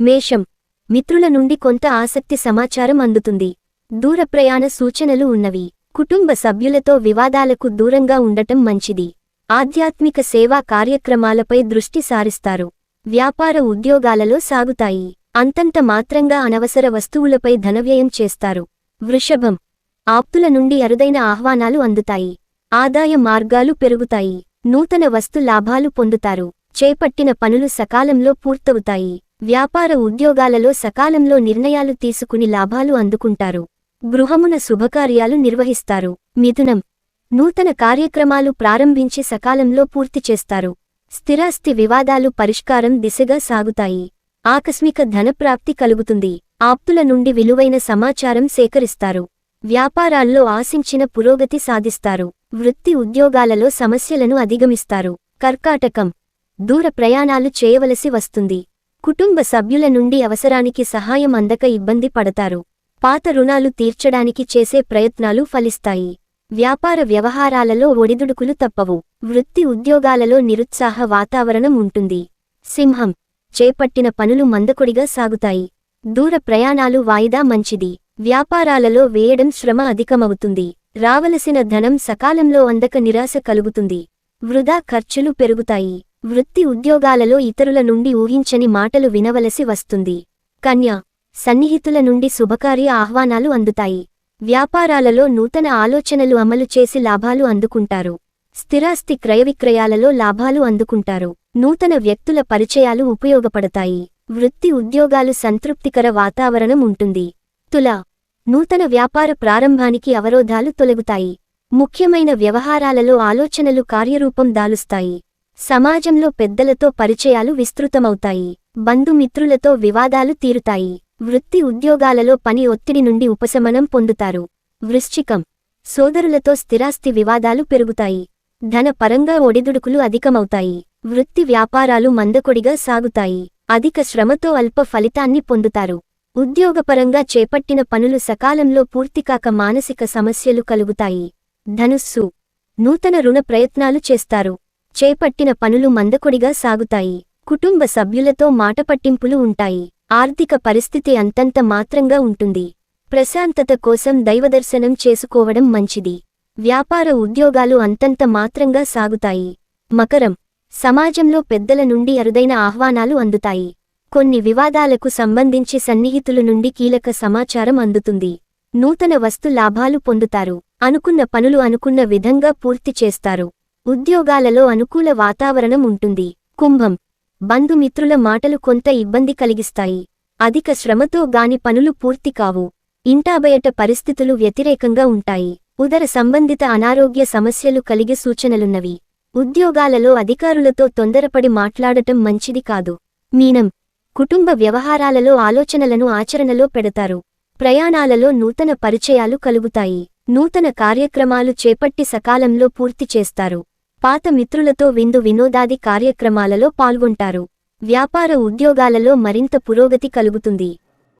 మేషం. మిత్రుల నుండి కొంత ఆసక్తి సమాచారం అందుతుంది. దూర ప్రయాణ సూచనలు ఉన్నవి. కుటుంబ సభ్యులతో వివాదాలకు దూరంగా ఉండటం మంచిది. ఆధ్యాత్మిక సేవా కార్యక్రమాలపై దృష్టి సారిస్తారు. వ్యాపార ఉద్యోగాలలో సాగుతాయి. అంతంత మాత్రంగా అనవసర వస్తువులపై ధనవ్యయం చేస్తారు. వృషభం. ఆప్తుల నుండి అరుదైన ఆహ్వానాలు అందుతాయి. ఆదాయ మార్గాలు పెరుగుతాయి. నూతన వస్తు లాభాలు పొందుతారు. చేపట్టిన పనులు సకాలంలో పూర్తవుతాయి. వ్యాపార ఉద్యోగాలలో సకాలంలో నిర్ణయాలు తీసుకుని లాభాలు అందుకుంటారు. గృహమున శుభకార్యాలు నిర్వహిస్తారు. మిథునం. నూతన కార్యక్రమాలు ప్రారంభించి సకాలంలో పూర్తి చేస్తారు. స్థిరాస్తి వివాదాలు పరిష్కారం దిశగా సాగుతాయి. ఆకస్మిక ధనప్రాప్తి కలుగుతుంది. ఆప్తుల నుండి విలువైన సమాచారం సేకరిస్తారు. వ్యాపారాల్లో ఆశించిన పురోగతి సాధిస్తారు. వృత్తి ఉద్యోగాలలో సమస్యలను అధిగమిస్తారు. కర్కాటకం. దూర ప్రయాణాలు చేయవలసి వస్తుంది. కుటుంబ సభ్యుల నుండి అవసరానికి సహాయం అందక ఇబ్బంది పడతారు. పాత రుణాలు తీర్చడానికి చేసే ప్రయత్నాలు ఫలిస్తాయి. వ్యాపార వ్యవహారాలలో ఒడిదుడుకులు తప్పవు. వృత్తి ఉద్యోగాలలో నిరుత్సాహ వాతావరణం ఉంటుంది. సింహం చేపట్టిన పనులు మందకొడిగా సాగుతాయి. దూర ప్రయాణాలు వాయిదా మంచిది. వ్యాపారాలలో వేయడం శ్రమ అధికమవుతుంది. రావలసిన ధనం సకాలంలో అందక నిరాశ కలుగుతుంది. వృధా ఖర్చులు పెరుగుతాయి. వృత్తి ఉద్యోగాలలో ఇతరుల నుండి ఊహించని మాటలు వినవలసి వస్తుంది. కన్య సన్నిహితుల నుండి శుభకార్య ఆహ్వానాలు అందుతాయి. వ్యాపారాలలో నూతన ఆలోచనలు అమలు చేసి లాభాలు అందుకుంటారు. స్థిరాస్తి క్రయవిక్రయాలలో లాభాలు అందుకుంటారు. నూతన వ్యక్తుల పరిచయాలు ఉపయోగపడతాయి. వృత్తి ఉద్యోగాలు సంతృప్తికర వాతావరణం ఉంటుంది. తుల నూతన వ్యాపార ప్రారంభానికి అవరోధాలు తొలగుతాయి. ముఖ్యమైన వ్యవహారాలలో ఆలోచనలు కార్యరూపం దాలుస్తాయి. సమాజంలో పెద్దలతో పరిచయాలు విస్తృతమవుతాయి. బంధుమిత్రులతో వివాదాలు తీరుతాయి. వృత్తి ఉద్యోగాలలో పని ఒత్తిడి నుండి ఉపశమనం పొందుతారు. వృశ్చికం. సోదరులతో స్థిరాస్తి వివాదాలు పెరుగుతాయి. ధనపరంగా ఒడిదుడుకులు అధికమవుతాయి. వృత్తి వ్యాపారాలు మందకొడిగా సాగుతాయి. అధిక శ్రమతో అల్ప ఫలితాన్ని పొందుతారు. ఉద్యోగపరంగా చేపట్టిన పనులు సకాలంలో పూర్తికాక మానసిక సమస్యలు కలుగుతాయి. ధనుస్సు. నూతన రుణ ప్రయత్నాలు చేస్తారు. చేపట్టిన పనులు మందకొడిగా సాగుతాయి. కుటుంబ సభ్యులతో మాటపట్టింపులు ఉంటాయి. ఆర్థిక పరిస్థితి అంతంత మాత్రంగా ఉంటుంది. ప్రశాంతత కోసం దైవదర్శనం చేసుకోవడం మంచిది. వ్యాపార ఉద్యోగాలు అంతంత మాత్రంగా సాగుతాయి. మకరం. సమాజంలో పెద్దల నుండి అరుదైన ఆహ్వానాలు అందుతాయి. కొన్ని వివాదాలకు సంబంధించి సన్నిహితుల నుండి కీలక సమాచారం అందుతుంది. నూతన వస్తు లాభాలు పొందుతారు. అనుకున్న పనులు అనుకున్న విధంగా పూర్తి చేస్తారు. ఉద్యోగాలలో అనుకూల వాతావరణం ఉంటుంది. కుంభం. బంధుమిత్రుల మాటలు కొంత ఇబ్బంది కలిగిస్తాయి. అధిక శ్రమతో గాని పనులు పూర్తి కావు. ఇంటాబయట పరిస్థితులు వ్యతిరేకంగా ఉంటాయి. ఉదర సంబంధిత అనారోగ్య సమస్యలు కలిగే సూచనలున్నవి. ఉద్యోగాలలో అధికారులతో తొందరపడి మాట్లాడటం మంచిది కాదు. మీనం. కుటుంబ వ్యవహారాలలో ఆలోచనలను ఆచరణలో పెడతారు. ప్రయాణాలలో నూతన పరిచయాలు కలుగుతాయి. నూతన కార్యక్రమాలు చేపట్టి సకాలంలో పూర్తి చేస్తారు. పాత మిత్రులతో విందు వినోదాది కార్యక్రమాలలో పాల్గొంటారు. వ్యాపార ఉద్యోగాలలో మరింత పురోగతి కలుగుతుంది.